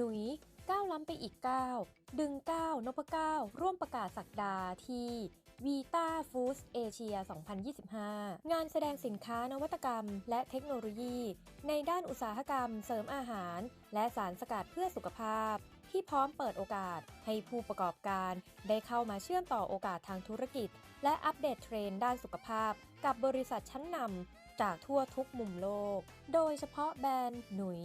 หนุยก้าวล้ำไปอีกก้าวดึงก้าวนพก้าวร่วมประกาศสักดาที่วีตาฟู้ดเอเชีย 2025 งานแสดงสินค้านวัตกรรม และเทคโนโลยี ในด้านอุตสาหกรรมเสริมอาหาร และสารสกัดเพื่อสุขภาพ ที่พร้อมเปิดโอกาสให้ผู้ประกอบการได้เข้ามาเชื่อมต่อโอกาสทางธุรกิจ และอัปเดตเทรนด์ด้านสุขภาพ กับบริษัทชั้นนำ จากทั่วทุกมุมโลก โดยเฉพาะแบรนด์หนุย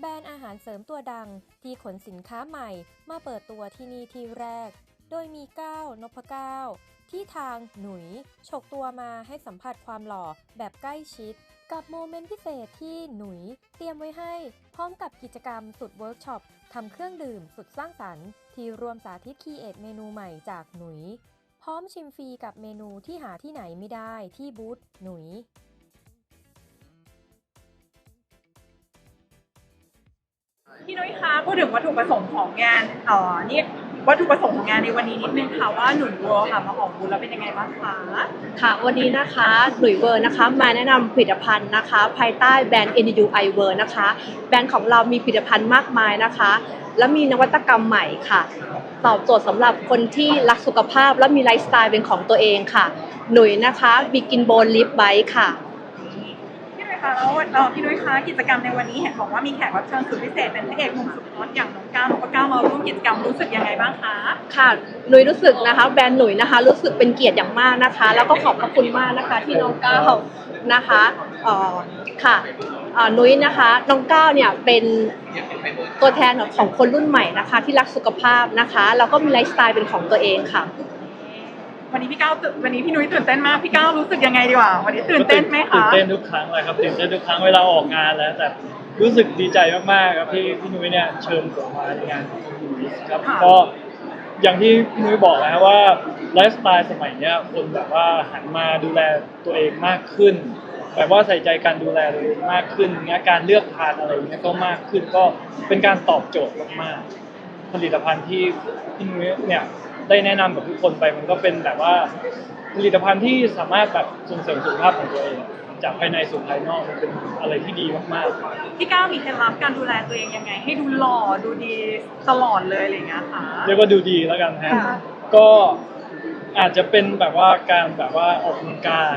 แบรนด์อาหารเสริมตัวดัง ที่ขนสินค้าใหม่มาเปิดตัวที่นี่ที่แรก โดยมีก้าวนพก้าวที่ทางหนุยฉกตัวมาให้สัมผัสความหล่อแบบใกล้ชิด กับโมเมนต์พิเศษที่หนุยเตรียมไว้ให้ พร้อมกับกิจกรรมสุดเวิร์กช็อปทำเครื่องดื่มสุดสร้างสรรค์ ที่รวมสาธิตคีเอทเมนูใหม่จากหนุย พร้อมชิมฟรีกับเมนูที่หาที่ไหนไม่ได้ที่บูธหนุย พี่นุ้ยคะพูดถึงวัตถุประสงค์ของงานเอ่อนี่วัตถุประสงค์ของงานในวันนี้นิดนึงค่ะว่าหนุนวัวค่ะมาออกบูธแล้วเป็นยังไงบ้างคะค่ะ วันนี้นะคะหลุยเวอร์นะคะ มาแนะนำผลิตภัณฑ์นะคะ ภายใต้แบรนด์ NU i w o r นะคะ แบรนด์ของเรามีผลิตภัณฑ์มากมายนะคะ และมีนวัตกรรมใหม่ค่ะ ตอบโจทย์สำหรับคนที่รักสุขภาพและมีไลฟ์สไตล์เป็นของตัวเองค่ะ หนุ่ยนะคะบิกินโบนลิฟไบค่ะ คะแล้วเอ่อพี่นุ้ยคะกิจกรรมในวันนี้เห็นบอกว่ามีแขกรับเชิญสุดพิเศษเป็นพระเอกหนุ่มสุดฮอตอย่างน้องก้าวนพก้าวมาร่วมกิจกรรมรู้สึกยังไงบ้างคะค่ะหนุยรู้สึกนะคะ แบรนด์หนุ่ยนะคะ รู้สึกเป็นเกียรติอย่างมากนะคะ แล้วก็ขอบพระคุณมากนะคะ ที่น้องก้าวนะคะเอ่อค่ะอ่อหนุยนะคะน้องก้าวเนี่ยเป็นตัวแทนของคนรุ่นใหม่นะคะ ที่รักสุขภาพนะคะแล้วก็มีไลฟ์สไตล์เป็นของตัวเองค่ะ วันนี้พี่ก้าวตื่นวันนี้พี่นุ้ยตื่นเต้นมากพี่ก้าวรู้สึกยังไงดีกว่า วันนี้ตื่นเต้นไหมตื่คะนเต้นทุกครั้งเลยครับตื่นเต้นทุกครั้งเวลาออกงานแล้วแต่รู้สึกดีใจมากๆครับที่พี่นุ้ยเนี่ยเชิญผมมาในงานของคุณนุ้ยครับก็อย่างที่พี่นุ้ยบอกแล้วว่าไลฟ์สไตล์สมัยเนี้ยคนแบบว่าหันมาดูแลตัวเองมากขึ้นแบบว่าใส่ใจการดูแลตัวเองมากขึ้นเงี้ยการเลือกทานอะไรเงี้ยก็มากขึ้นก็เป็นการตอบโจทย์มากๆผลิตภัณฑ์ที่พี่นุ้ยเนี่ย ได้แนะนำกับทุกคนไปมันก็เป็นแบบว่าผลิตภัณฑ์ที่สามารถแบบส่งเสริมสุขภาพของตัวเอง จากภายในสู่ภายนอกมันเป็นอะไรที่ดีมากพี่ก้าวมีเคล็ดลับการดูแลตัวเองยังไง ให้ดูหล่อดูดีตลอดเลยอะไรอย่างเงี้ยค่ะๆเรียกว่าดูดีแล้วกันฮะ ค่ะก็อาจจะเป็นแบบว่าการแบบว่าออกกำลังกาย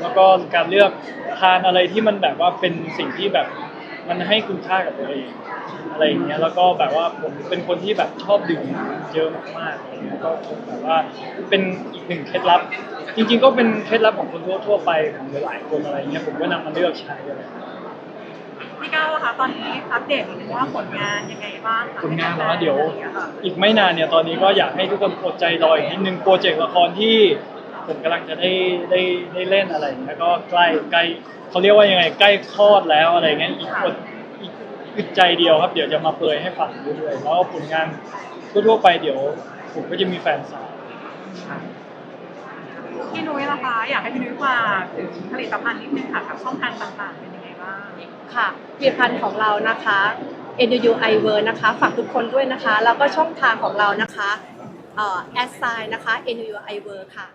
แล้วก็การเลือกทานอะไรที่มันแบบว่าเป็นสิ่งที่แบบ มันให้คุณค่ากับตัวเองอะไรอย่างเงี้ยแล้วก็แบบว่าผมเป็นคนที่แบบชอบดื่มน้ำเยอะมากๆอะไรเงี้ยก็คงแบบว่าเป็นอีกหนึ่งเคล็ดลับ จริง ๆ ก็เป็นเคล็ดลับของคนทั่วๆไปของหลายๆคนอะไรเงี้ยผมก็นำมาเลือกใช้อะไรพี่ก้าวอะคะตอนนี้อัปเดตนิดนึงว่าผลงานยังไงบ้างคะผลงานแล้วเดี๋ยวอะไรอางงี้ค่ะอีกไม่นานเนี่ยตอนนี้ก็อยากให้ทุกคนอดใจรออีกนิดนึงโปรเจกต์ละครที่ ผมกำลังจะได้ได้ได้เล่นอะไรอย่างเงี้ยก็ใกล้ใกล้เขาเรียกว่ายังไงใกล้คลอดแล้วอะไรเงี้ยอีกคนอีกอึดใจเดียวครับ เดี๋ยวจะมาเปรยให้ฟังเรื่อยๆแล้วผลงานทั่วๆไปเดี๋ยวผมก็จะมีแฟนสาวพี่นุ้ยล่ะคะอยากให้พี่นุ้ยฝากถึงผลิตภัณฑ์นิดนึงค่ะกับช่องทางต่างๆเป็นยังไงบ้างค่ะผลิตภัณฑ์ของเรานะคะ NU i w o r นะคะฝากทุกคนด้วยนะคะ แล้วก็ช่องทางของเรานะคะเอ่อแอดไซน์นะคะ NU i w o r ค่ะ